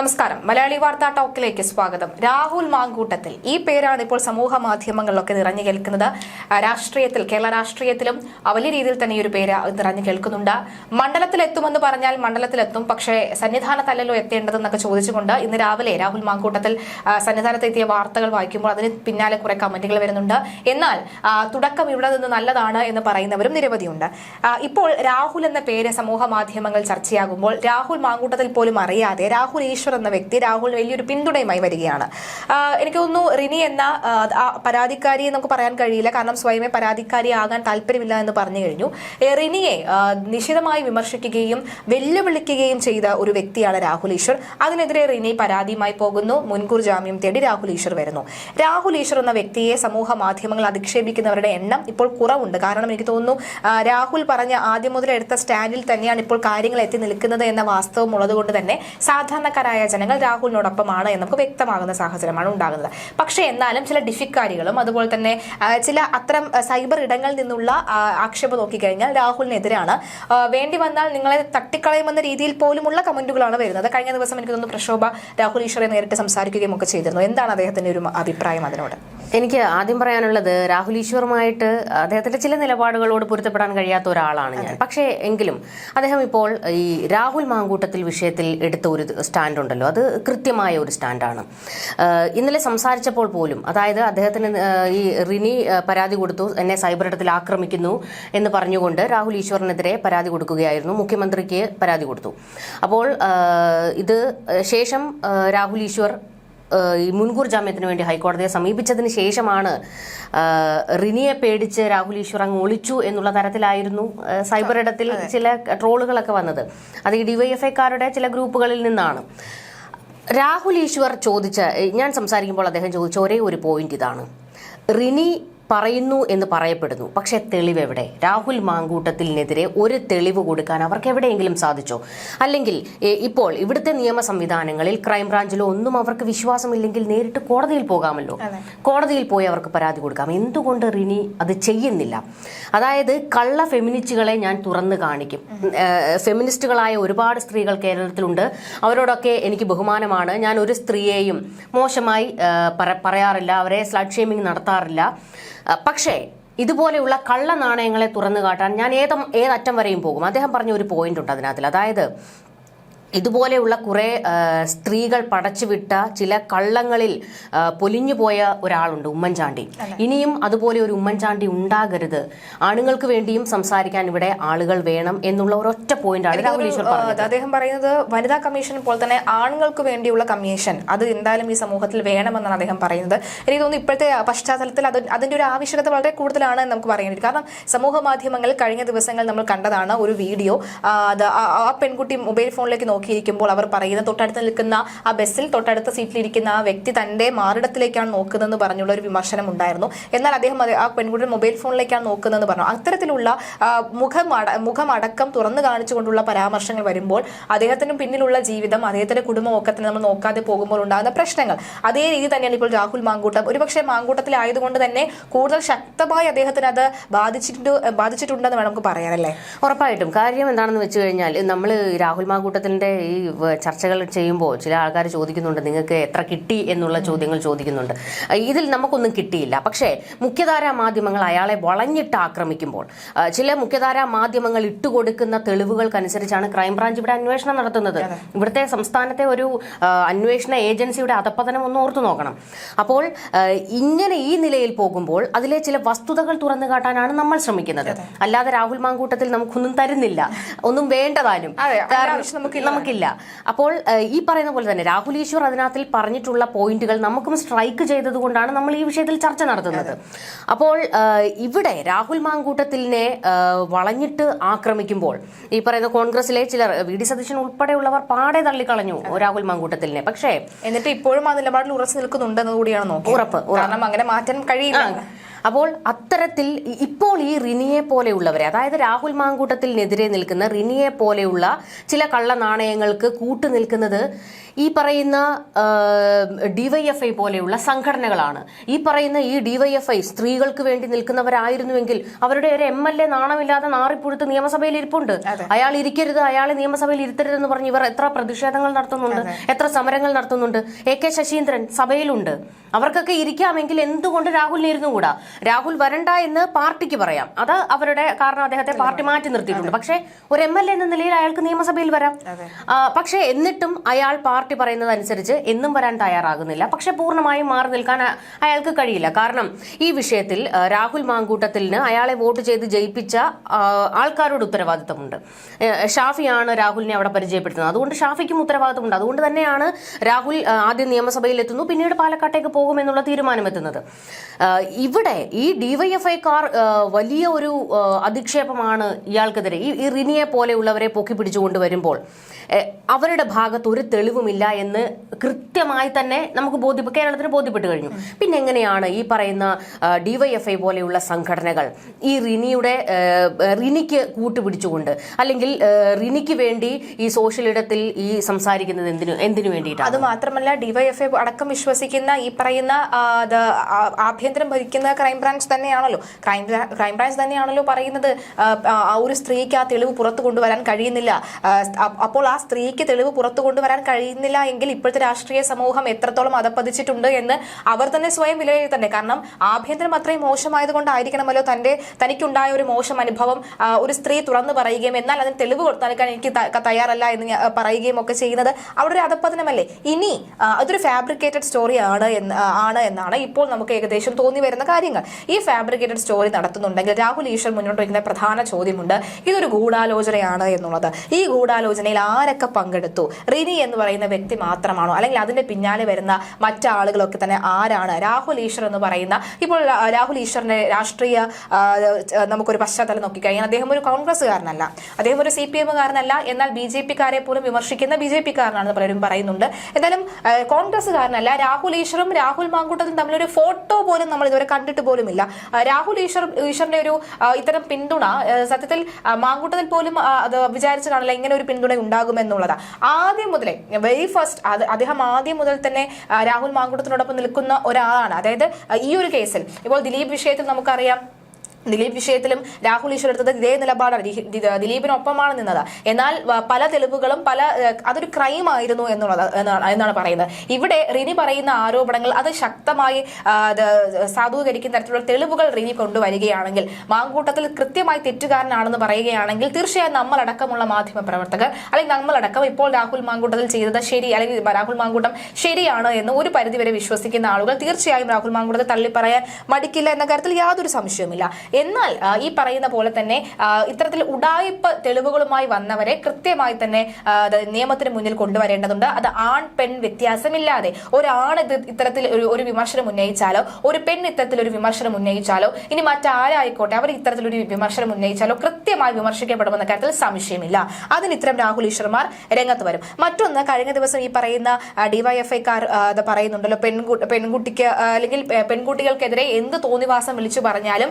നമസ്കാരം. മലയാളി വാർത്താ ടോക്കിലേക്ക് സ്വാഗതം. രാഹുൽ മാങ്കൂട്ടത്തിൽ. ഈ പേരാണ് ഇപ്പോൾ സമൂഹ മാധ്യമങ്ങളിലൊക്കെ നിറഞ്ഞു കേൾക്കുന്നത്. രാഷ്ട്രീയത്തിൽ കേരള രാഷ്ട്രീയത്തിലും വലിയ രീതിയിൽ തന്നെ ഈ ഒരു പേര് നിറഞ്ഞു കേൾക്കുന്നുണ്ട്. മണ്ഡലത്തിൽ എത്തുമെന്ന് പറഞ്ഞാൽ മണ്ഡലത്തിലെത്തും പക്ഷേ സന്നിധാനത്തല്ലല്ലോ എത്തേണ്ടതെന്നൊക്കെ ചോദിച്ചുകൊണ്ട് ഇന്ന് രാവിലെ രാഹുൽ മാങ്കൂട്ടത്തിൽ സന്നിധാനത്തെത്തിയ വാർത്തകൾ വായിക്കുമ്പോൾ അതിന് പിന്നാലെ കുറെ കമന്റുകൾ വരുന്നുണ്ട്. എന്നാൽ തുടക്കം ഇവിടെ നിന്ന് നല്ലതാണ് എന്ന് പറയുന്നവരും നിരവധിയുണ്ട്. ഇപ്പോൾ രാഹുൽ എന്ന പേര് സമൂഹ മാധ്യമങ്ങൾ ചർച്ചയാകുമ്പോൾ രാഹുൽ മാങ്കൂട്ടത്തിൽ പോലും അറിയാതെ രാഹുൽ ഈശ്വർ എന്ന വ്യക്തി രാഹുൽ വലിയൊരു പിന്തുണയുമായി വരികയാണ്. എനിക്ക് തോന്നുന്നു റിനി എന്ന പരാതിക്കാരി നമുക്ക് പറയാൻ കഴിയില്ല. കാരണം സ്വയമേ പരാതിക്കാരിയാകാൻ താല്പര്യമില്ല എന്ന് പറഞ്ഞു കഴിഞ്ഞു. റിനിയെ നിശിതമായി വിമർശിക്കുകയും വെല്ലുവിളിക്കുകയും ചെയ്ത ഒരു വ്യക്തിയാണ് രാഹുൽ ഈശ്വർ. അതിനെതിരെ റിനി പരാതിയുമായി പോകുന്നു. മുൻകൂർ ജാമ്യം തേടി രാഹുൽ ഈശ്വർ വരുന്നു. രാഹുൽ ഈശ്വർ എന്ന വ്യക്തിയെ സമൂഹ മാധ്യമങ്ങൾ അധിക്ഷേപിക്കുന്നവരുടെ എണ്ണം ഇപ്പോൾ കുറവുണ്ട്. കാരണം എനിക്ക് തോന്നുന്നു രാഹുൽ പറഞ്ഞ ആദ്യം മുതൽ എടുത്ത സ്റ്റാൻഡിൽ തന്നെയാണ് ഇപ്പോൾ കാര്യങ്ങൾ എത്തി നിൽക്കുന്നത് എന്ന വാസ്തവം ഉള്ളതുകൊണ്ട് തന്നെ സാധാരണക്കാരായ ജനങ്ങൾ രാഹുലിനോടൊപ്പമാണ് എന്ന് നമുക്ക് വ്യക്തമാകുന്ന സാഹചര്യമാണ് ഉണ്ടാകുന്നത്. പക്ഷേ എന്നാലും ചില ഡിഫിക്കാരികളും അതുപോലെ തന്നെ ചില അത്തരം സൈബർ ഇടങ്ങളിൽ നിന്നുള്ള ആക്ഷേപം നോക്കിക്കഴിഞ്ഞാൽ രാഹുലിനെതിരാണ് വേണ്ടി വന്നാൽ നിങ്ങളെ തട്ടിക്കളയുമെന്ന രീതിയിൽ പോലുമുള്ള കമന്റുകളാണ് വരുന്നത്. കഴിഞ്ഞ ദിവസം എനിക്ക് തോന്നുന്നു പ്രക്ഷോഭ രാഹുൽ ഈശ്വറെ നേരിട്ട് സംസാരിക്കുകയും ഒക്കെ ചെയ്തിരുന്നു. എന്താണ് അദ്ദേഹത്തിന്റെ ഒരു അഭിപ്രായം അതിനോട്? എനിക്ക് ആദ്യം പറയാനുള്ളത് രാഹുൽ ഈശ്വറുമായിട്ട് അദ്ദേഹത്തിന്റെ ചില നിലപാടുകളോട് പൊരുത്തപ്പെടാൻ കഴിയാത്ത ഒരാളാണ് ഞാൻ. പക്ഷേ എങ്കിലും അദ്ദേഹം ഇപ്പോൾ ഈ രാഹുൽ മാങ്കൂട്ടത്തിൽ വിഷയത്തിൽ എടുത്ത ഒരു സ്റ്റാൻഡ് ഉണ്ടല്ലോ അത് കൃത്യമായ ഒരു സ്റ്റാൻഡാണ്. ഇന്നലെ സംസാരിച്ചപ്പോൾ പോലും അതായത് അദ്ദേഹത്തിന് ഈ റിനി പരാതി കൊടുത്തു എന്നെ സൈബർ ഇടത്തിൽ ആക്രമിക്കുന്നു എന്ന് പറഞ്ഞുകൊണ്ട് രാഹുൽ ഈശ്വറിനെതിരെ പരാതി കൊടുക്കുകയായിരുന്നു. മുഖ്യമന്ത്രിക്ക് പരാതി കൊടുത്തു. അപ്പോൾ ഇത് ശേഷം രാഹുൽ ഈശ്വർ ഈ മുൻകൂർ ജാമ്യത്തിന് വേണ്ടി ഹൈക്കോടതിയെ സമീപിച്ചതിന് ശേഷമാണ് റിനിയെ പേടിച്ച് രാഹുൽ ഈശ്വർ അങ്ങ് ഒളിച്ചു എന്നുള്ള തരത്തിലായിരുന്നു സൈബർ ഇടത്തിൽ ചില ട്രോളുകളൊക്കെ വന്നത്. അത് ഈ ഡിവൈഎഫ്ഐക്കാരുടെ ചില ഗ്രൂപ്പുകളിൽ നിന്നാണ്. രാഹുൽ ഈശ്വർ ചോദിച്ച ഞാൻ സംസാരിക്കുമ്പോൾ അദ്ദേഹം ചോദിച്ച ഒരേ ഒരു പോയിന്റ് ഇതാണ്. റിനി പറയുന്നു എന്ന് പറയപ്പെടുന്നു. പക്ഷെ തെളിവ് എവിടെ രാഹുൽ മാങ്കൂട്ടത്തിനെതിരെ ഒരു തെളിവ് കൊടുക്കാൻ അവർക്ക് എവിടെയെങ്കിലും സാധിച്ചോ? അല്ലെങ്കിൽ ഇപ്പോൾ ഇവിടുത്തെ നിയമ സംവിധാനങ്ങളിൽ ക്രൈംബ്രാഞ്ചിലോ ഒന്നും അവർക്ക് വിശ്വാസമില്ലെങ്കിൽ നേരിട്ട് കോടതിയിൽ പോകാമല്ലോ? കോടതിയിൽ പോയി അവർക്ക് പരാതി കൊടുക്കാം. എന്തുകൊണ്ട് റിനി അത് ചെയ്യുന്നില്ല? അതായത് കള്ള ഫെമിനിസ്റ്റുകളെ ഞാൻ തുറന്നു കാണിക്കും. ഫെമിനിസ്റ്റുകളായ ഒരുപാട് സ്ത്രീകൾ കേരളത്തിലുണ്ട്. അവരോടൊക്കെ എനിക്ക് ബഹുമാനമാണ്. ഞാൻ ഒരു സ്ത്രീയെയും മോശമായി പറയാറില്ല. അവരെ സ്ലഡ് ഷേമിംഗ് നടത്താറില്ല. പക്ഷേ ഇതുപോലെയുള്ള കള്ള നാണയങ്ങളെ തുറന്നു കാട്ടാൻ ഞാൻ ഏതം ഏതറ്റം വരെയും പോകും. അദ്ദേഹം പറഞ്ഞ ഒരു പോയിന്റ് ഉണ്ട് അതിനകത്തിൽ. അതായത് ഇതുപോലെയുള്ള കുറെ സ്ത്രീകൾ പടച്ചുവിട്ട ചില കള്ളങ്ങളിൽ പൊലിഞ്ഞുപോയ ഒരാളുണ്ട് ഉമ്മൻചാണ്ടി. ഇനിയും അതുപോലെ ഒരു ഉമ്മൻചാണ്ടി ഉണ്ടാകരുത്. ആണുങ്ങൾക്ക് വേണ്ടിയും സംസാരിക്കാൻ ഇവിടെ ആളുകൾ വേണം എന്നുള്ള ഒരൊറ്റ പോയിന്റാണ് രാഹുൽ അദ്ദേഹം പറയുന്നത് വനിതാ കമ്മീഷൻ പോലെ തന്നെ ആണുങ്ങൾക്ക് വേണ്ടിയുള്ള കമ്മീഷൻ. അത് എന്തായാലും ഈ സമൂഹത്തിൽ വേണമെന്നാണ് അദ്ദേഹം പറയുന്നത്. എനിക്ക് തോന്നുന്നു ഇപ്പോഴത്തെ പശ്ചാത്തലത്തിൽ അത് അതിന്റെ ഒരു ആവശ്യകത വളരെ കൂടുതലാണ് എന്ന് നമുക്ക് പറയാൻ പറ്റും. കാരണം സമൂഹ മാധ്യമങ്ങളിൽ കഴിഞ്ഞ ദിവസങ്ങൾ നമ്മൾ കണ്ടതാണ് ഒരു വീഡിയോ. ആ, അത് ആ- ആ പെൺകുട്ടി മൊബൈൽ ഫോണിലേക്ക് നോക്കിയിരിക്കുമ്പോൾ അവർ പറയുന്ന തൊട്ടടുത്ത് നിൽക്കുന്ന ആ ബസ്സിൽ തൊട്ടടുത്ത സീറ്റിലിരിക്കുന്ന ആ വ്യക്തി തന്റെ മാറിടത്തിലേക്കാണ് നോക്കുന്നതെന്ന് പറഞ്ഞുള്ള ഒരു വിമർശനം ഉണ്ടായിരുന്നു. എന്നാൽ അദ്ദേഹം ആ പെൺകുട്ടിയുടെ മൊബൈൽ ഫോണിലേക്കാണ് നോക്കുന്നതെന്ന് പറഞ്ഞു. അത്തരത്തിലുള്ള മുഖം മുഖമടക്കം തുറന്നു കാണിച്ചുകൊണ്ടുള്ള പരാമർശങ്ങൾ വരുമ്പോൾ അദ്ദേഹത്തിന് പിന്നിലുള്ള ജീവിതം അദ്ദേഹത്തിന്റെ കുടുംബം ഒക്കെ തന്നെ നമ്മൾ നോക്കാതെ പോകുമ്പോൾ ഉണ്ടാകുന്ന പ്രശ്നങ്ങൾ. അതേ രീതി തന്നെയാണ് ഇപ്പോൾ രാഹുൽ മാങ്കൂട്ടം. ഒരുപക്ഷെ മാങ്കൂട്ടത്തിലായതുകൊണ്ട് തന്നെ കൂടുതൽ ശക്തമായി അദ്ദേഹത്തിന് അത് ബാധിച്ചിട്ടുണ്ട് ബാധിച്ചിട്ടുണ്ടെന്ന് വേണം നമുക്ക് പറയാനല്ലേ ഉറപ്പായിട്ടും. കാര്യം എന്താണെന്ന് വെച്ച് കഴിഞ്ഞാൽ നമ്മൾ രാഹുൽ മാങ്കൂട്ടത്തിന്റെ ഈ ചർച്ചകൾ ചെയ്യുമ്പോൾ ചില ആൾക്കാർ ചോദിക്കുന്നുണ്ട് നിങ്ങൾക്ക് എത്ര കിട്ടി? എന്നുള്ള ചോദ്യങ്ങൾ ചോദിക്കുന്നുണ്ട്. ഇതിൽ നമുക്കൊന്നും കിട്ടിയില്ല. പക്ഷേ മുഖ്യധാരാ മാധ്യമങ്ങൾ അയാളെ വളഞ്ഞിട്ട് ആക്രമിക്കുമ്പോൾ ചില മുഖ്യധാരാ മാധ്യമങ്ങൾ ഇട്ടുകൊടുക്കുന്ന തെളിവുകൾക്കനുസരിച്ചാണ് ക്രൈംബ്രാഞ്ച് ഇവിടെ അന്വേഷണം നടത്തുന്നത്. ഇവിടുത്തെ സംസ്ഥാനത്തെ ഒരു അന്വേഷണ ഏജൻസിയുടെ അധപ്പതനം ഒന്ന് ഓർത്തു നോക്കണം. അപ്പോൾ ഇങ്ങനെ ഈ നിലയിൽ പോകുമ്പോൾ അതിലെ ചില വസ്തുതകൾ തുറന്നു കാട്ടാനാണ് നമ്മൾ ശ്രമിക്കുന്നത്. അല്ലാതെ രാഹുൽ മാങ്കൂട്ടത്തിൽ നമുക്കൊന്നും തരുന്നില്ല. ഒന്നും വേണ്ടതാനും. അതെ, നമുക്കില്ല അപ്പോൾ ഈ പറയുന്ന പോലെ തന്നെ രാഹുൽ ഈശ്വർ അതിനകത്തിൽ പറഞ്ഞിട്ടുള്ള പോയിന്റുകൾ നമുക്കും സ്ട്രൈക്ക് ചെയ്തതുകൊണ്ടാണ് നമ്മൾ ഈ വിഷയത്തിൽ ചർച്ച നടത്തുന്നത്. അപ്പോൾ ഇവിടെ രാഹുൽ മാങ്കൂട്ടത്തിനെ വളഞ്ഞിട്ട് ആക്രമിക്കുമ്പോൾ ഈ പറയുന്ന കോൺഗ്രസിലെ ചിലർ വി ഡി സതീശൻ ഉൾപ്പെടെയുള്ളവർ പാടെ തള്ളിക്കളഞ്ഞു രാഹുൽ മാങ്കൂട്ടത്തിനെ പക്ഷേ എന്നിട്ട് ഇപ്പോഴും ആ നിലപാടിൽ ഉറച്ചു നിൽക്കുന്നുണ്ടെന്ന് കൂടിയാണ് ഉറപ്പ്, കാരണം അങ്ങനെ മാറ്റാൻ കഴിയില്ല. അപ്പോൾ അത്തരത്തിൽ ഇപ്പോൾ ഈ റിനിയെ പോലെയുള്ളവരെ അതായത് രാഹുൽ മാങ്കൂട്ടത്തിനെതിരെ നിൽക്കുന്ന റിനിയെ പോലെയുള്ള ചില കള്ള നാണയങ്ങൾക്ക് കൂട്ടു നിൽക്കുന്നത് ഈ പറയുന്ന ഡിവൈഎഫ്ഐ പോലെയുള്ള സംഘടനകളാണ്. ഈ പറയുന്ന ഈ ഡിവൈഎഫ്ഐ സ്ത്രീകൾക്ക് വേണ്ടി നിൽക്കുന്നവരായിരുന്നുവെങ്കിൽ അവരുടെ ഒരു എം എൽ എ നാണമില്ലാതെ നാറിപ്പുഴുത്ത് നിയമസഭയിൽ ഇരിപ്പുണ്ട്. അയാൾ ഇരിക്കരുത് അയാളെ നിയമസഭയിൽ ഇരുത്തരുതെന്ന് പറഞ്ഞ് ഇവർ എത്ര പ്രതിഷേധങ്ങൾ നടത്തുന്നുണ്ട് എത്ര സമരങ്ങൾ നടത്തുന്നുണ്ട്. എ കെ ശശീന്ദ്രൻ സഭയിലുണ്ട്. അവർക്കൊക്കെ ഇരിക്കാമെങ്കിൽ എന്തുകൊണ്ട് രാഹുലിനെ ഇരുന്നുകൂടാ രാഹുൽ വരണ്ട എന്ന് പാർട്ടിക്ക് പറയാം. അത് അവരുടെ കാരണം അദ്ദേഹത്തെ പാർട്ടി മാറ്റി നിർത്തിയിട്ടുണ്ട്. പക്ഷേ ഒരു എം എൽ എ എന്ന നിലയിൽ അയാൾക്ക് നിയമസഭയിൽ വരാം. പക്ഷേ എന്നിട്ടും അയാൾ പാർട്ടി പറയുന്നത് അനുസരിച്ച് എന്നും വരാൻ തയ്യാറാകുന്നില്ല. പക്ഷെ പൂർണമായും മാറി നിൽക്കാൻ അയാൾക്ക് കഴിയില്ല. കാരണം ഈ വിഷയത്തിൽ രാഹുൽ മാങ്കൂട്ടത്തിന് അയാളെ വോട്ട് ചെയ്ത് ജയിപ്പിച്ച ആൾക്കാരോട് ഉത്തരവാദിത്തമുണ്ട്. ഷാഫിയാണ് രാഹുലിനെ അവിടെ പരിചയപ്പെടുത്തുന്നത്. അതുകൊണ്ട് ഷാഫിക്കും ഉത്തരവാദിത്തമുണ്ട്. അതുകൊണ്ട് തന്നെയാണ് രാഹുൽ ആദ്യം നിയമസഭയിൽ എത്തുന്നു പിന്നീട് പാലക്കാട്ടേക്ക് പോകുമെന്നുള്ള തീരുമാനമെത്തുന്നത്. ഇവിടെ ഈ ഡിവൈഎഫ്ഐക്കാർ വലിയ ഒരു അധിക്ഷേപമാണ് ഇയാൾക്കെതിരെ. ഈ റിനിയെ പോലെയുള്ളവരെ പൊക്കി പിടിച്ചുകൊണ്ട് വരുമ്പോൾ അവരുടെ ഭാഗത്ത് ഒരു തെളിവുമില്ല എന്ന് കൃത്യമായി തന്നെ നമുക്ക് ബോധ്യ കേരളത്തിന് ബോധ്യപ്പെട്ട് കഴിഞ്ഞു. പിന്നെ എങ്ങനെയാണ് ഈ പറയുന്ന ഡിവൈഎഫ്ഐ പോലെയുള്ള സംഘടനകൾ ഈ റിനിയുടെ റിനിക്ക് കൂട്ടുപിടിച്ചുകൊണ്ട് അല്ലെങ്കിൽ റിനിക്ക് വേണ്ടി ഈ സോഷ്യൽ ഇടത്തിൽ ഈ സംസാരിക്കുന്നത് എന്തിനു എന്തിനു വേണ്ടിയിട്ടാണ്? അത് മാത്രമല്ല ഡിവൈഎഫ്ഐ അടക്കം വിശ്വസിക്കുന്ന ഈ പറയുന്ന ആഭ്യന്തരം ഭരിക്കുന്ന ക്രൈംബ്രാഞ്ച് തന്നെയാണല്ലോ. ക്രൈം ക്രൈംബ്രാഞ്ച് തന്നെയാണല്ലോ പറയുന്നത് ഒരു സ്ത്രീക്ക് ആ തെളിവ് പുറത്തു കൊണ്ടുവരാൻ കഴിയുന്നില്ല. അപ്പോൾ ആ സ്ത്രീക്ക് തെളിവ് പുറത്തു കൊണ്ടുവരാൻ കഴിയുന്നില്ല എങ്കിൽ ഇപ്പോഴത്തെ രാഷ്ട്രീയ സമൂഹം എത്രത്തോളം അതപ്പതിച്ചിട്ടുണ്ട് എന്ന് അവർ തന്നെ സ്വയം വിലയിരുത്തണ്ടേ. കാരണം ആഭ്യന്തരം അത്രയും മോശമായത് കൊണ്ടായിരിക്കണമല്ലോ തന്റെ തനിക്കുണ്ടായ ഒരു മോശം അനുഭവം ഒരു സ്ത്രീ തുറന്നു പറയുകയും എന്നാൽ അതിന് തെളിവ് നൽകാൻ എനിക്ക് തയ്യാറല്ല എന്ന് പറയുകയും ഒക്കെ ചെയ്യുന്നത് അവിടെ ഒരു അതപ്പതനമല്ലേ? ഇനി അതൊരു ഫാബ്രിക്കേറ്റഡ് സ്റ്റോറി ആണ് എന്ന് ആണ് എന്നാണ് ഇപ്പോൾ നമുക്ക് ഏകദേശം തോന്നി വരുന്ന കാര്യങ്ങൾ. ഈ ഫാബ്രിക്കേറ്റഡ് സ്റ്റോറി നടത്തുന്നുണ്ടെങ്കിൽ രാഹുൽ ഈശ്വർ മുന്നോട്ട് വയ്ക്കുന്ന പ്രധാന ചോദ്യമുണ്ട്. ഇതൊരു ഗൂഢാലോചനയാണ് എന്നുള്ളത്. ഈ ഗൂഢാലോചനയിൽ ആരൊക്കെ പങ്കെടുത്തു? റിനി എന്ന് പറയുന്ന വ്യക്തി മാത്രമാണോ? അല്ലെങ്കിൽ അതിന്റെ പിന്നാലെ വരുന്ന മറ്റാളുകളൊക്കെ തന്നെ ആരാണ്? രാഹുൽ ഈശ്വർ എന്ന് പറയുന്ന ഇപ്പോൾ രാഹുൽ ഈശ്വറിന്റെ രാഷ്ട്രീയ നമുക്കൊരു പശ്ചാത്തലം നോക്കിക്കഴിഞ്ഞാൽ അദ്ദേഹം ഒരു കോൺഗ്രസ്സുകാരനല്ല. അദ്ദേഹം ഒരു സി പി എമ്മുകാരനല്ല. എന്നാൽ ബി ജെ പിക്കാരെ പോലും വിമർശിക്കുന്ന ബി ജെ പിക്കാരനാണെന്ന് പലരും പറയുന്നുണ്ട്. എന്തായാലും കോൺഗ്രസ്സുകാരനല്ല രാഹുൽ ഈശ്വറും രാഹുൽ മാങ്കൂട്ടത്തും തമ്മിലൊരു ഫോട്ടോ പോലും നമ്മൾ ഇതുവരെ കണ്ടിട്ട് പോലുമില്ല. രാഹുൽ ഈശ്വർ ഈശ്വറിന്റെ ഒരു ഇത്തരം പിന്തുണ സത്യത്തിൽ മാങ്കൂട്ടത്തിൽ പോലും അത് വിചാരിച്ചു കാണില്ല ഇങ്ങനെ ഒരു പിന്തുണ ഉണ്ടാകുമെന്നുള്ളതാ. ആദ്യം മുതലേ വെരി ഫസ്റ്റ് അത് അദ്ദേഹം ആദ്യം മുതൽ തന്നെ രാഹുൽ മാങ്കുടത്തിനോടൊപ്പം നിൽക്കുന്ന ഒരാളാണ്. അതായത് ഈ ഒരു കേസിൽ ഇപ്പോൾ ദിലീപ് വിഷയത്തിൽ നമുക്കറിയാം ദിലീപ് വിഷയത്തിലും രാഹുൽ ഈശ്വർ എടുത്തത് ഇതേ നിലപാടാണ്. ദിലീപിനൊപ്പമാണ് നിന്നത്. എന്നാൽ പല തെളിവുകളും പല അതൊരു ക്രൈം ആയിരുന്നു എന്നുള്ളത് എന്നാണ് പറയുന്നത്. ഇവിടെ റിനി പറയുന്ന ആരോപണങ്ങൾ അത് ശക്തമായി സാധൂകരിക്കുന്ന തരത്തിലുള്ള തെളിവുകൾ റിനി കൊണ്ടുവരികയാണെങ്കിൽ മാങ്കൂട്ടത്തിൽ കൃത്യമായി തെറ്റുകാരനാണെന്ന് പറയുകയാണെങ്കിൽ തീർച്ചയായും നമ്മളടക്കമുള്ള മാധ്യമ പ്രവർത്തകർ അല്ലെങ്കിൽ നമ്മളടക്കം ഇപ്പോൾ രാഹുൽ മാങ്കൂട്ടത്തിൽ ചെയ്തത് ശരി അല്ലെങ്കിൽ രാഹുൽ മാങ്കൂട്ടം ശരിയാണ് എന്ന് ഒരു പരിധിവരെ വിശ്വസിക്കുന്ന ആളുകൾ തീർച്ചയായും രാഹുൽ മാങ്കൂട്ടത്തെ തള്ളിപ്പറയാൻ മടിക്കില്ല എന്ന കാര്യത്തിൽ യാതൊരു സംശയവുമില്ല. എന്നാൽ ഈ പറയുന്ന പോലെ തന്നെ ഇത്തരത്തിൽ ഉടായിപ്പ് തെളിവുകളുമായി വന്നവരെ കൃത്യമായി തന്നെ നിയമത്തിന് മുന്നിൽ കൊണ്ടുവരേണ്ടതുണ്ട്. അത് ആൺ പെൺ വ്യത്യാസമില്ലാതെ. ഒരാൾ ഇത് ഇത്തരത്തിൽ ഒരു ഒരു വിമർശനം ഉന്നയിച്ചാലോ ഒരു പെൺ ഇത്തരത്തിൽ ഒരു വിമർശനം ഉന്നയിച്ചാലോ ഇനി മറ്റാരായിക്കോട്ടെ അവർ ഇത്തരത്തിലൊരു വിമർശനം ഉന്നയിച്ചാലോ കൃത്യമായി വിമർശിക്കപ്പെടുമെന്ന കാര്യത്തിൽ സംശയമില്ല. അതിന് ഇത്തരം രാഹുൽ ഈശ്വർമാർ രംഗത്ത് വരും. മറ്റൊന്ന് കഴിഞ്ഞ ദിവസം ഈ പറയുന്ന ഡിവൈഎഫ്ഐക്കാർ അത് പറയുന്നുണ്ടല്ലോ പെൺകുട്ടി പെൺകുട്ടിക്ക് അല്ലെങ്കിൽ പെൺകുട്ടികൾക്കെതിരെ എന്ത് തോന്നിവാസം വിളിച്ചു പറഞ്ഞാലും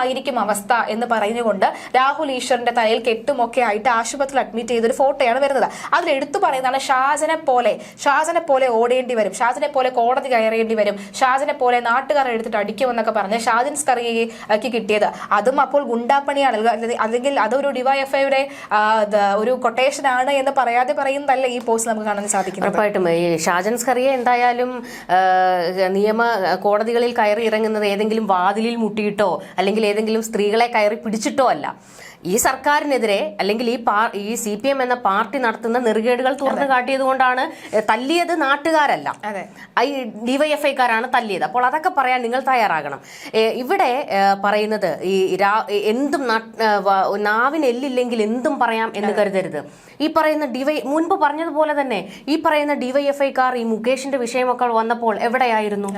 ഇതായിരിക്കും അവസ്ഥ എന്ന് പറഞ്ഞുകൊണ്ട് രാഹുൽ ഈശ്വറിന്റെ തലയിൽ കെട്ടുമൊക്കെ ആയിട്ട് ആശുപത്രിയിൽ അഡ്മിറ്റ് ചെയ്തൊരു ഫോട്ടോയാണ് വരുന്നത്. അതിൽ എടുത്തു പറയുന്നതാണ് ഷാജനെ പോലെ ഷാജനെ പോലെ ഓടേണ്ടി വരും ഷാജനെ പോലെ കോടതി കയറേണ്ടി വരും ഷാജനെ പോലെ നാട്ടുകാരെ എടുത്തിട്ട് അടിക്കുമെന്നൊക്കെ പറഞ്ഞ് ഷാജൻ സ്കറിയക്ക് കിട്ടിയത്. അതും അപ്പോൾ ഗുണ്ടാപ്പണിയാണ്. അല്ലെങ്കിൽ- അതൊരു ഡിവൈഎഫ്ഐയുടെ ഒരു കൊട്ടേഷൻ ആണ് എന്ന് പറയാതെ പറയുന്നതല്ല ഈ പോസ്റ്റ് നമുക്ക് കാണാൻ സാധിക്കും ഉറപ്പായിട്ടും. ഈ ഷാജൻ സ്കറിയ എന്തായാലും നിയമ കോടതികളിൽ കയറി ഇറങ്ങുന്നത് ഏതെങ്കിലും വാതിലിൽ മുട്ടിയിട്ടോ അല്ലെങ്കിൽ ഏതെങ്കിലും സ്ത്രീകളെ കയറി പിടിച്ചിട്ടോ അല്ല. ഈ സർക്കാരിനെതിരെ അല്ലെങ്കിൽ ഈ പാർ ഈ സി പി എം എന്ന പാർട്ടി നടത്തുന്ന നെറുകേടുകൾ തുറന്നു കാട്ടിയത് കൊണ്ടാണ് തല്ലിയത് നാട്ടുകാരല്ല. ഈ ഡിവൈഎഫ്ഐക്കാരാണ് തല്ലിയത്. അപ്പോൾ അതൊക്കെ പറയാൻ നിങ്ങൾ തയ്യാറാകണം. ഇവിടെ പറയുന്നത് ഈ രാ- എന്തും നാട്ട്- ഏ, വ- നാവിന് എല്ലില്ലെങ്കിൽ എന്തും പറയാം എന്ന് കരുതരുത്. ഈ പറയുന്ന ഡിവൈ മുൻപ് പറഞ്ഞതുപോലെ തന്നെ ഈ പറയുന്ന ഡിവൈഎഫ്ഐക്കാർ ഈ മുകേഷിന്റെ വിഷയമൊക്കെ വന്നപ്പോൾ എവിടെയായിരുന്നു?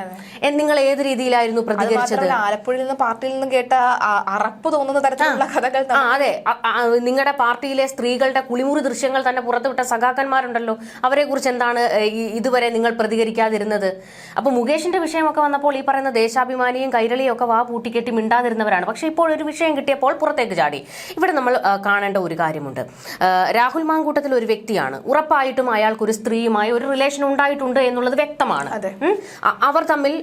നിങ്ങൾ ഏത് രീതിയിലായിരുന്നു പ്രതികരിച്ചത്? ആലപ്പുഴയിൽ നിന്ന് പാർട്ടിയിൽ നിന്ന് കേട്ട അറപ്പ് തോന്നുന്ന തരത്തിലുള്ള കഥകൾ അതെ നിങ്ങളുടെ പാർട്ടിയിലെ സ്ത്രീകളുടെ കുളിമുറി ദൃശ്യങ്ങൾ തന്നെ പുറത്തുവിട്ട സഖാക്കന്മാരുണ്ടല്ലോ. അവരെ കുറിച്ച് എന്താണ് ഇതുവരെ നിങ്ങൾ പ്രതികരിക്കാതിരുന്നത്? അപ്പൊ മുകേഷിന്റെ വിഷയമൊക്കെ വന്നപ്പോൾ ഈ പറയുന്ന ദേശാഭിമാനിയും കൈരളിയും ഒക്കെ വാ പൂട്ടിക്കെട്ടി മിണ്ടാതിരുന്നവരാണ്. പക്ഷെ ഇപ്പോൾ ഒരു വിഷയം കിട്ടിയപ്പോൾ പുറത്തേക്ക് ചാടി. ഇവിടെ നമ്മൾ കാണേണ്ട ഒരു കാര്യമുണ്ട്. രാഹുൽ മാങ്കൂട്ടത്തിൽ ഒരു വ്യക്തിയാണ്. ഉറപ്പായിട്ടും അയാൾക്ക് ഒരു സ്ത്രീയുമായി ഒരു റിലേഷൻ ഉണ്ടായിട്ടുണ്ട് എന്നുള്ളത് വ്യക്തമാണ്. അവർ തമ്മിൽ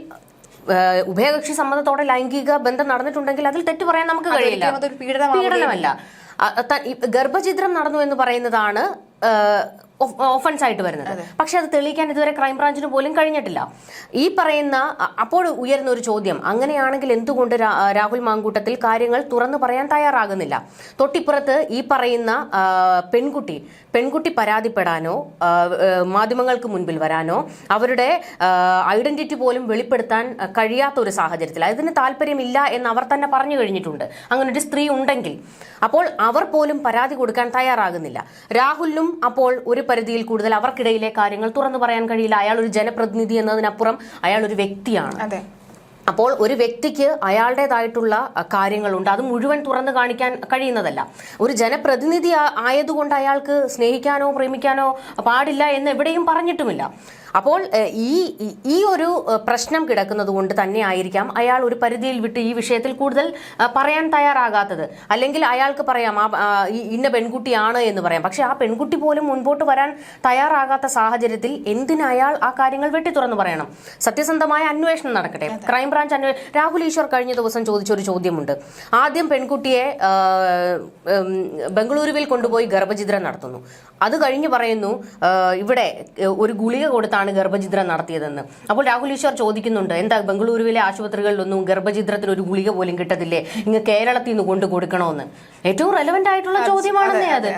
ഉഭയകക്ഷി സമ്മതത്തോടെ ലൈംഗിക ബന്ധം നടന്നിട്ടുണ്ടെങ്കിൽ അതിൽ തെറ്റ് പറയാൻ നമുക്ക് കഴിയില്ല. പീഡനമല്ല ഗർഭഛിദ്രം നടന്നു എന്ന് പറയുന്നതാണ് ഒഫൻസ് ആയിട്ട് വരുന്നത്. പക്ഷെ അത് തെളിയിക്കാൻ ഇതുവരെ ക്രൈംബ്രാഞ്ചിന് പോലും കഴിഞ്ഞിട്ടില്ല. ഈ പറയുന്ന അപ്പോൾ ഉയരുന്ന ഒരു ചോദ്യം അങ്ങനെയാണെങ്കിൽ എന്തുകൊണ്ട് രാഹുൽ മാങ്കൂട്ടത്തിൽ കാര്യങ്ങൾ തുറന്നു പറയാൻ തയ്യാറാകുന്നില്ല? തൊട്ടിപ്പുറത്ത് ഈ പറയുന്ന പെൺകുട്ടി പെൺകുട്ടി പരാതിപ്പെടാനോ മാധ്യമങ്ങൾക്ക് മുൻപിൽ വരാനോ അവരുടെ ഐഡന്റിറ്റി പോലും വെളിപ്പെടുത്താൻ കഴിയാത്ത ഒരു സാഹചര്യത്തിൽ അതിന് താല്പര്യമില്ല എന്ന് അവർ തന്നെ പറഞ്ഞു കഴിഞ്ഞിട്ടുണ്ട്. അങ്ങനെ ഒരു സ്ത്രീ ഉണ്ടെങ്കിൽ അപ്പോൾ അവർ പോലും പരാതി കൊടുക്കാൻ തയ്യാറാകുന്നില്ല. രാഹുലിനും അപ്പോൾ ഒരു പരിധിയിൽ കൂടുതൽ അവർക്കിടയിലെ കാര്യങ്ങൾ തുറന്നു പറയാൻ കഴിയില്ല. അയാൾ ഒരു ജനപ്രതിനിധി എന്നതിനപ്പുറം അയാൾ ഒരു വ്യക്തിയാണ്. അതെ. അപ്പോൾ ഒരു വ്യക്തിക്ക് അയാളുടേതായിട്ടുള്ള കാര്യങ്ങളുണ്ട്. അത് മുഴുവൻ തുറന്നു കാണിക്കാൻ കഴിയുന്നതല്ല. ഒരു ജനപ്രതിനിധി ആയതുകൊണ്ട് അയാൾക്ക് സ്നേഹിക്കാനോ പ്രേമിക്കാനോ പാടില്ല എന്ന് എവിടെയും പറഞ്ഞിട്ടുമില്ല. അപ്പോൾ ഈ ഈ- ഒരു പ്രശ്നം കിടക്കുന്നത് കൊണ്ട് തന്നെ ആയിരിക്കാം അയാൾ ഒരു പരിധിയിൽ വിട്ട് ഈ വിഷയത്തിൽ കൂടുതൽ പറയാൻ തയ്യാറാകാത്തത്. അല്ലെങ്കിൽ അയാൾക്ക് പറയാം ആ ഇന്ന പെൺകുട്ടിയാണ് എന്ന് പറയാം. പക്ഷെ ആ പെൺകുട്ടി പോലും മുൻപോട്ട് വരാൻ തയ്യാറാകാത്ത സാഹചര്യത്തിൽ എന്തിന് അയാൾ ആ കാര്യങ്ങൾ വെട്ടി തുറന്നു പറയണം? സത്യസന്ധമായ അന്വേഷണം നടക്കട്ടെ. ക്രൈംബ്രാഞ്ച് അന്വേഷണം രാഹുൽ ഈശ്വർ കഴിഞ്ഞ ദിവസം ചോദിച്ച ഒരു ചോദ്യമുണ്ട്. ആദ്യം പെൺകുട്ടിയെ ബംഗളൂരുവിൽ കൊണ്ടുപോയി ഗർഭചിത്രം നടത്തുന്നു. അത് കഴിഞ്ഞ് പറയുന്നു ഇവിടെ ഒരു ഗുളിക കൊടുത്താണ് ഗർഭഛിദ്രം നടത്തിയതെന്ന്. അപ്പോൾ രാഹുൽ ഈശ്വർ ചോദിക്കുന്നുണ്ട് എന്താ ബംഗളൂരുവിലെ ആശുപത്രികളിലൊന്നും ഗർഭഛിദ്രത്തിന് ഒരു ഗുളിക പോലും കിട്ടത്തില്ലേ? ഇങ്ങ് കേരളത്തിൽ നിന്ന് കൊണ്ടു കൊടുക്കണമെന്ന് ഏറ്റവും റെലവെന്റ് ആയിട്ടുള്ള ചോദ്യമാണെന്നേ അത്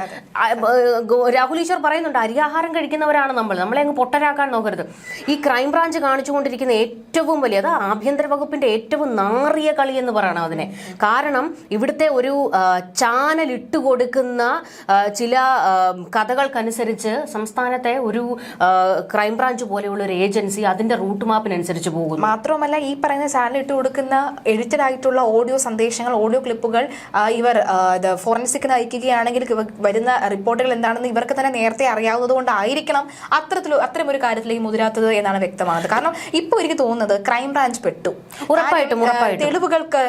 രാഹുൽ ഈശ്വർ പറയുന്നുണ്ട് അരിയാഹാരം കഴിക്കുന്നവരാണ് നമ്മൾ. നമ്മളെ അങ്ങ് പൊട്ടരാക്കാൻ നോക്കരുത്. ഈ ക്രൈംബ്രാഞ്ച് കാണിച്ചുകൊണ്ടിരിക്കുന്ന ഏറ്റവും വലിയ അത് ആഭ്യന്തര വകുപ്പിന്റെ ഏറ്റവും നാറിയ കളി എന്ന് പറയണം അതിനെ. കാരണം ഇവിടുത്തെ ഒരു ചാനൽ ഇട്ടുകൊടുക്കുന്ന കൊടുക്കുന്ന ചില കഥകൾക്കനുസരിച്ച് സംസ്ഥാനത്തെ ഒരു ആ, ക്രൈംബ്രാഞ്ച് പോലെയുള്ള ഒരു ഏജൻസി അതിന്റെ റൂട്ട് മാപ്പിനനുസരിച്ച് പോകും മാത്രവുമല്ല ഈ പറയുന്ന ചാനൽ ഇട്ട് കൊടുക്കുന്ന എഡിറ്റഡ് ആയിട്ടുള്ള ഓഡിയോ സന്ദേശങ്ങൾ ഓഡിയോ ക്ലിപ്പുകൾ ഇവർ ഫോറൻസിക്കിന് അയക്കുകയാണെങ്കിൽ ഇവ- വരുന്ന റിപ്പോർട്ടുകൾ എന്താണെന്ന് ഇവർക്ക് തന്നെ നേരത്തെ അറിയാവുന്നത് കൊണ്ടായിരിക്കണം അത്തരത്തിൽ അത്തരം ഒരു കാര്യത്തിലേക്ക് മുതിരാത്തത് എന്നാണ് വ്യക്തമാകുന്നത്. കാരണം ഇപ്പോൾ എനിക്ക് തോന്നുന്നത് ക്രൈംബ്രാഞ്ച് പെട്ടു. ഉറപ്പായിട്ടും, തെളിവുകൾക്ക്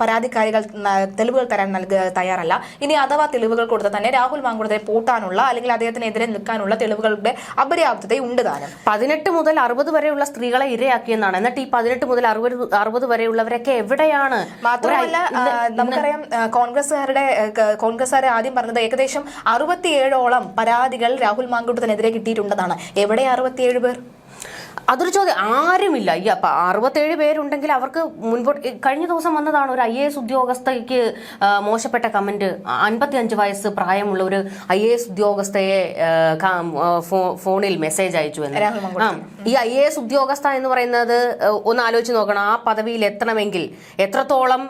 പരാതിക്കാരികൾ തെളിവുകൾ തരാൻ നൽകുക തയ്യാറല്ല. ഇനി അഥവാ തെളിവുകൾ കൊടുത്താൽ തന്നെ രാഹുൽ മാങ്കുടത്തെ പൂട്ടാനുള്ള അല്ലെങ്കിൽ അദ്ദേഹത്തിനെതിരെ നിൽക്കാനുള്ള തെളിവുകളുടെ അപര്യാപ്തത ഉണ്ട് താനും. പതിനെട്ട് മുതൽ അറുപത് വരെയുള്ള സ്ത്രീകളെ ഇരയാക്കിയെന്നാണ്. എന്നിട്ട് ഈ പതിനെട്ട് മുതൽ അറുപത് അറുപത് വരെയുള്ളവരൊക്കെ എവിടെയാണ്? മാത്രമല്ല നമുക്കറിയാം കോൺഗ്രസുകാരുടെ കോൺഗ്രസ്സുകാരുടെ കോൺഗ്രസ്സുകാരെ ആദ്യം പറഞ്ഞത് ഏകദേശം അറുപത്തിയേഴോളം പരാതികൾ രാഹുൽ മാങ്കൂട്ടത്തിനെതിരെ കിട്ടിയിട്ടുണ്ടെന്നാണ്. എവിടെ അറുപത്തിയേഴ് പേർ? അതൊരു ചോദ്യം. ആരുമില്ല. ഈ അപ്പൊ അറുപത്തേഴ് പേരുണ്ടെങ്കിൽ അവർക്ക് മുൻപോട്ട് കഴിഞ്ഞ ദിവസം വന്നതാണ് ഒരു ഐ എ എസ് ഉദ്യോഗസ്ഥയ്ക്ക് മോശപ്പെട്ട കമന്റ്. അൻപത്തി അഞ്ച് വയസ്സ് പ്രായമുള്ള ഒരു ഐ എ എസ് ഉദ്യോഗസ്ഥയെ ഫോണിൽ മെസ്സേജ് അയച്ചു എന്ന്. ഈ ഐ എ എസ് ഉദ്യോഗസ്ഥ എന്ന് പറയുന്നത് ഒന്ന് ആലോചിച്ച് നോക്കണം. ആ പദവിയിൽ എത്തണമെങ്കിൽ എത്രത്തോളം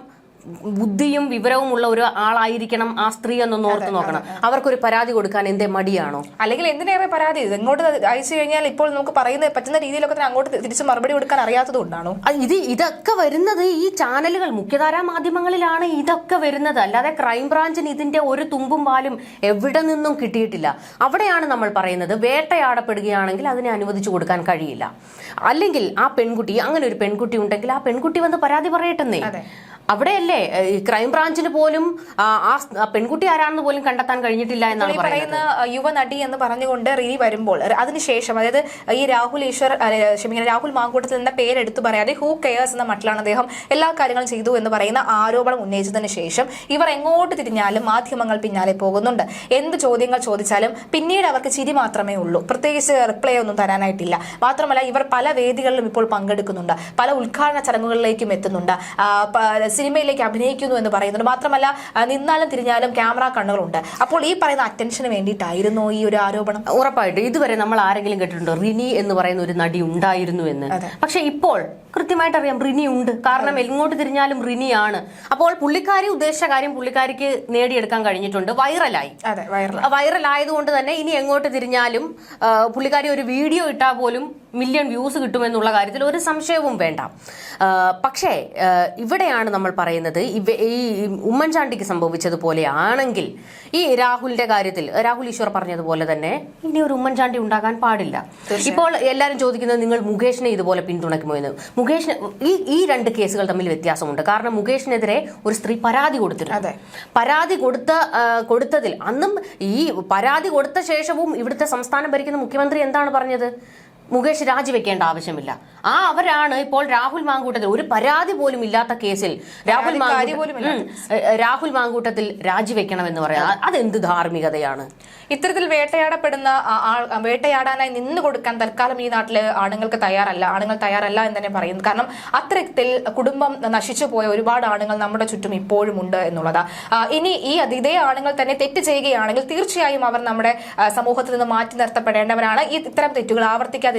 ബുദ്ധിയും വിവരവും ഉള്ള ഒരു ആളായിരിക്കണം ആ സ്ത്രീ എന്ന് ഓർത്ത് നോക്കണം. അവർക്കൊരു പരാതി കൊടുക്കാൻ എന്തേ മടിയാണോ? അല്ലെങ്കിൽ എന്തിനേറെ പരാതി? ഇങ്ങോട്ട് അയച്ചു കഴിഞ്ഞാൽ ഇപ്പോൾ നമുക്ക് പറയുന്ന പറ്റുന്ന രീതിയിലൊക്കെ തന്നെ അങ്ങോട്ട് തിരിച്ച് മറുപടി കൊടുക്കാൻ അറിയാത്തത് കൊണ്ടാണോ? ഇത് ഇതൊക്കെ വരുന്നത് ഈ ചാനലുകൾ മുഖ്യധാരാ മാധ്യമങ്ങളിലാണ് ഇതൊക്കെ വരുന്നത്. അല്ലാതെ ക്രൈംബ്രാഞ്ചിന് ഇതിന്റെ ഒരു തുമ്പും പാലും എവിടെ നിന്നും കിട്ടിയിട്ടില്ല. അവിടെയാണ് നമ്മൾ പറയുന്നത് വേട്ടയാടപ്പെടുകയാണെങ്കിൽ അതിനെ അനുവദിച്ചു കൊടുക്കാൻ കഴിയില്ല. അല്ലെങ്കിൽ ആ പെൺകുട്ടി അങ്ങനെ ഒരു പെൺകുട്ടി ഉണ്ടെങ്കിൽ ആ പെൺകുട്ടി വന്ന് പരാതി പറയട്ടെന്നേ. അവിടെയല്ലേ? ക്രൈം ക്രൈംബ്രാഞ്ചിന് പോലും ആ പെൺകുട്ടി ആരാണെന്ന് പോലും കണ്ടെത്താൻ കഴിഞ്ഞിട്ടില്ല എന്നാണ് പറയുന്ന യുവനടി എന്ന് പറഞ്ഞുകൊണ്ട് റിനി വരുമ്പോൾ അതിനുശേഷം അതായത് ഈ രാഹുൽ ഈശ്വർ ക്ഷമിക്കുന്ന ക്ഷമിക്കണം രാഹുൽ മാങ്കൂട്ടത്തിൽ എന്ന പേരെടുത്ത് പറയാതെ ഹൂ കെയേഴ്സ് എന്ന മട്ടിലാണ് അദ്ദേഹം എല്ലാ കാര്യങ്ങളും ചെയ്തു എന്ന് പറയുന്ന ആരോപണം ഉന്നയിച്ചതിന് ശേഷം ഇവർ എങ്ങോട്ട് തിരിഞ്ഞാലും മാധ്യമങ്ങൾ പിന്നാലെ പോകുന്നുണ്ട്. എന്ത് ചോദ്യങ്ങൾ ചോദിച്ചാലും പിന്നീട് അവർക്ക് ചിരി മാത്രമേ ഉള്ളൂ. പ്രത്യേകിച്ച് റിപ്ലൈ ഒന്നും തരാനായിട്ടില്ല. മാത്രമല്ല ഇവർ പല വേദികളിലും ഇപ്പോൾ പങ്കെടുക്കുന്നുണ്ട്. പല ഉദ്ഘാടന ചടങ്ങുകളിലേക്കും എത്തുന്നുണ്ട്. സിനിമയിലേക്ക് അഭിനയിക്കുന്നു എന്ന് പറയുന്നുണ്ട്. മാത്രമല്ല നിന്നാലും തിരിഞ്ഞാലും ക്യാമറ കണ്ണുകളുണ്ട്. അപ്പോൾ ഈ പറയുന്ന അറ്റൻഷന് വേണ്ടിയിട്ടായിരുന്നു ഈ ഒരു ആരോപണം? ഉറപ്പായിട്ടും. ഇതുവരെ നമ്മൾ ആരെങ്കിലും കേട്ടിട്ടുണ്ടോ? റിനി എന്ന് പറയുന്ന ഒരു നടി ഉണ്ടായിരുന്നു എന്ന്. പക്ഷെ ഇപ്പോൾ കൃത്യമായിട്ട് അറിയാം റിനി ഉണ്ട്. കാരണം എങ്ങോട്ട് തിരിഞ്ഞാലും റിനിയാണ്. അപ്പോൾ പുള്ളിക്കാരി ഉദ്ദേശിച്ച കാര്യം പുള്ളിക്കാരിക്ക് നേടിയെടുക്കാൻ കഴിഞ്ഞിട്ടുണ്ട്. വൈറലായി. അതെ വൈറൽ ആയതുകൊണ്ട് തന്നെ ഇനി എങ്ങോട്ട് തിരിഞ്ഞാലും പുള്ളിക്കാരി ഒരു വീഡിയോ ഇട്ടാൽ പോലും മില്യൺ വ്യൂസ് കിട്ടുമെന്നുള്ള കാര്യത്തിൽ ഒരു സംശയവും വേണ്ട. പക്ഷേ ഇവിടെയാണ് നമ്മൾ പറയുന്നത് ഈ ഉമ്മൻചാണ്ടിക്ക് സംഭവിച്ചതുപോലെ ആണെങ്കിൽ ഈ രാഹുലിന്റെ കാര്യത്തിൽ രാഹുൽ ഈശ്വർ പറഞ്ഞതുപോലെ തന്നെ ഇനി ഒരു ഉമ്മൻചാണ്ടി ഉണ്ടാകാൻ പാടില്ല. ഇപ്പോൾ എല്ലാവരും ചോദിക്കുന്നത് നിങ്ങൾ മുകേഷിനെ ഇതുപോലെ പിന്തുണയ്ക്കുമോ എന്ന് മുകേഷിന് ഈ ഈ രണ്ട് കേസുകൾ തമ്മിൽ വ്യത്യാസമുണ്ട്. കാരണം മുകേഷിനെതിരെ ഒരു സ്ത്രീ പരാതി കൊടുത്തിരുന്നു അതെ. പരാതി കൊടുത്ത കൊടുത്തതിൽ അന്നും ഈ പരാതി കൊടുത്ത ശേഷവും ഇവിടുത്തെ സംസ്ഥാനം ഭരിക്കുന്ന മുഖ്യമന്ത്രി എന്താണ് പറഞ്ഞത്? മുകേഷ് രാജിവെക്കേണ്ട ആവശ്യമില്ല. ആ അവരാണ് ഇപ്പോൾ രാഹുൽ മാങ്കൂട്ടത്തിൽ ഒരു പരാതി പോലും ഇല്ലാത്ത കേസിൽ രാഹുൽ രാഹുൽ മാങ്കൂട്ടത്തിൽ രാജിവെക്കണമെന്ന് പറയാം. അതെന്ത് ധാർമ്മികതയാണ്? ഇത്തരത്തിൽ വേട്ടയാടപ്പെടുന്ന വേട്ടയാടാനായി നിന്ന് കൊടുക്കാൻ തൽക്കാലം ഈ നാട്ടിലെ ആണുങ്ങൾക്ക് തയ്യാറല്ല ആണുങ്ങൾ തയ്യാറല്ല എന്ന് തന്നെ പറയുന്നു. കാരണം അത്തരത്തിൽ കുടുംബം നശിച്ചു പോയ ഒരുപാട് ആണുങ്ങൾ നമ്മുടെ ചുറ്റും ഇപ്പോഴും ഉണ്ട് എന്നുള്ളതാ. ഇനി ഈ ഇതേ ആണുങ്ങൾ തന്നെ തെറ്റ് ചെയ്യുകയാണെങ്കിൽ തീർച്ചയായും അവർ നമ്മുടെ സമൂഹത്തിൽ നിന്ന് മാറ്റി നിർത്തപ്പെടേണ്ടവരാണ്. ഈ ഇത്തരം തെറ്റുകൾ ആവർത്തിക്കാതിരിക്കേണ്ടവരാണ്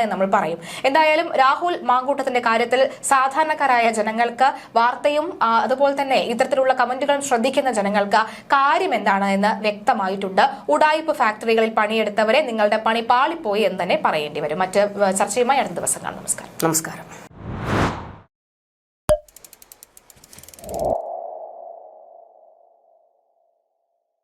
എന്ന് നമ്മൾ പറയും. എന്തായാലും രാഹുൽ മാങ്കൂട്ടത്തിന്റെ കാര്യത്തിൽ സാധാരണക്കാരായ ജനങ്ങൾക്ക് വാർത്തയും അതുപോലെ തന്നെ ഇത്തരത്തിലുള്ള കമന്റുകളും ശ്രദ്ധിക്കുന്ന ജനങ്ങൾക്ക് കാര്യം എന്താണ് എന്ന് വ്യക്തമായിട്ടുണ്ട്. ഉടായ്പ ഫാക്ടറികളിൽ പണിയെടുത്തവരെ നിങ്ങളുടെ പണി പാളിപ്പോയി എന്ന് തന്നെ പറയേണ്ടി വരും. മറ്റ് ചർച്ചയുമായി അടുത്ത ദിവസം കാണാം. നമസ്കാരം. നമസ്കാരം.